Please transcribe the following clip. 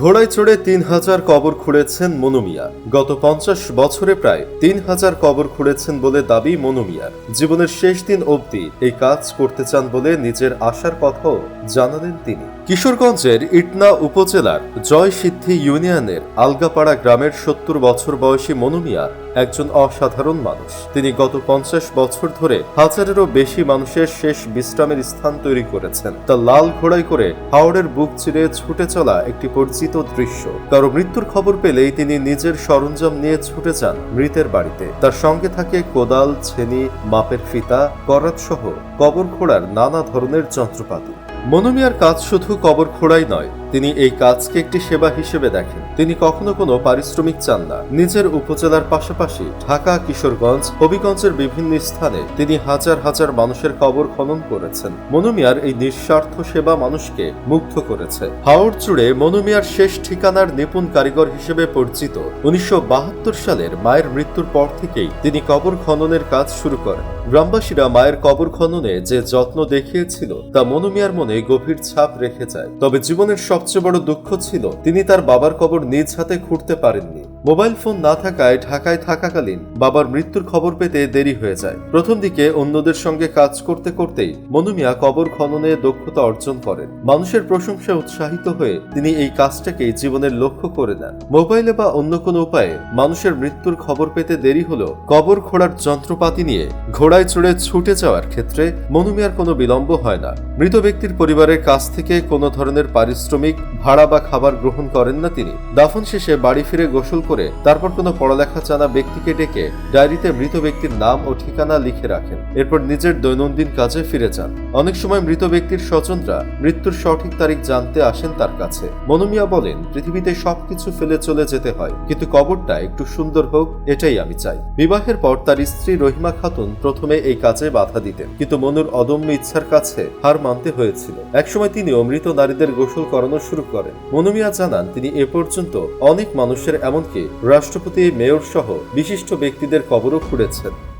ঘোড়ায় চড়ে তিন হাজার কবর খুঁড়েছেন মনুমিয়া গত পঞ্চাশ বছরে প্রায় তিন হাজার কবর খুঁড়েছেন বলে দাবি মনুমিয়ার জীবনের শেষ দিন অবধি এই কাজ করতে চান বলে নিজের আশার কথাও জানালেন তিনি। কিশোরগঞ্জের ইটনা উপজেলার জয়সিদ্ধি ইউনিয়নের আলগাপাড়া গ্রামের সত্তর বছর বয়সী মনুমিয়া একজন অসাধারণ মানুষ। তিনি গত পঞ্চাশ বছর ধরে হাজারেরও বেশি মানুষের শেষ বিশ্রামের স্থান তৈরি করেছেন। তা লাল ঘোড়ায় করে হাওড়ের বুক চিরে ছুটে চলা একটি পরিচিত দৃশ্য। কারও মৃত্যুর খবর পেলেই তিনি নিজের সরঞ্জাম নিয়ে ছুটে যান মৃতের বাড়িতে। তার সঙ্গে থাকে কোদাল, ছেনি, মাপের ফিতা করাত সহ কবর খোঁড়ার নানা ধরনের যন্ত্রপাতি। মনোমিয়ার কাজ শুধু কবর খোঁড়াই নয় তিনি এই কাজকে একটি সেবা হিসেবে দেখেন। তিনি কখনো কোনো পারিশ্রমিক চান না। নিজের উপজেলার পাশাপাশি ঢাকা, কিশোরগঞ্জ, হবিগঞ্জের বিভিন্ন স্থানে তিনি হাজার হাজার মানুষের কবর খনন করেছেন। মনুমিয়ার এই নিঃস্বার্থ সেবা মানুষকে মুগ্ধ করেছে। হাওড় জুড়ে মনুমিয়ার শেষ ঠিকানার নিপুণ কারিগর হিসেবে পরিচিত উনিশশো বাহাত্তর সালের মায়ের মৃত্যুর পর থেকেই তিনি কবর খননের কাজ শুরু করেন। গ্রামবাসীরা মায়ের কবর খননে যে যত্ন দেখিয়েছিল তা মনুমিয়ার মনে গভীর ছাপ রেখে যায়। তবে জীবনের সবচেয়ে বড় দুঃখ ছিল তিনি তার বাবার কবর নিজ হাতে খুঁড়তে পারেননি। মোবাইল ফোন না থাকায় ঢাকায় থাকাকালীন বাবার মৃত্যুর খবর পেতে দেরি হয়ে যায়। প্রথম দিকে অন্যদের সঙ্গে কাজ করতে করতেই মনুমিয়া কবর খননে দক্ষতা অর্জন করেন। মানুষের প্রশংসা উৎসাহিত হয়ে তিনি এই কাজটাকে জীবনের লক্ষ্য করে নেন। মোবাইলে বা অন্য কোনো উপায়ে মানুষের মৃত্যুর খবর পেতে দেরি হলো কবর খোঁড়ার যন্ত্রপাতি নিয়ে ঘোড়ায় চড়ে ছুটে যাওয়ার ক্ষেত্রে মনুমিয়ার কোনো বিলম্ব হয় না। মৃত ব্যক্তির পরিবারের কাছ থেকে কোনো ধরনের পারিশ্রমিক, ভাড়া বা খাবার গ্রহণ করেন না তিনি। দাফন শেষে বাড়ি ফিরে গোসল করে তারপর কোনো পড়ালেখা জানা ব্যক্তিকে ডেকে ডায়েরিতে মৃত ব্যক্তির নাম ও ঠিকানা লিখে রাখেন। এরপর নিজের দৈনন্দিন কাজে ফিরে যান। অনেক সময় মৃত ব্যক্তির স্বজনরা মৃত্যুর সঠিক তারিখ জানতে আসেন তার কাছে। মনুমিয়া বলেন, পৃথিবীতে সবকিছু ফেলে চলে যেতে হয়, কিন্তু কবরটা একটু সুন্দর হোক, এটাই আমি চাই। বিবাহের পর তার স্ত্রী রহিমা খাতুন প্রথমে এই কাজে বাধা দিতেন, কিন্তু মনুর অদম্য ইচ্ছার কাছে হার মানতে হয়েছিল। একসময় তিনিও মৃত নারীদের গোসল করানো শুরু করেন। মনুমিয়া জানান, তিনি এ পর্যন্ত অনেক মানুষের এমনকি রাষ্ট্রপতি মেয়র সহ বিশিষ্ট ব্যক্তিদের কবরও খুঁড়েছেন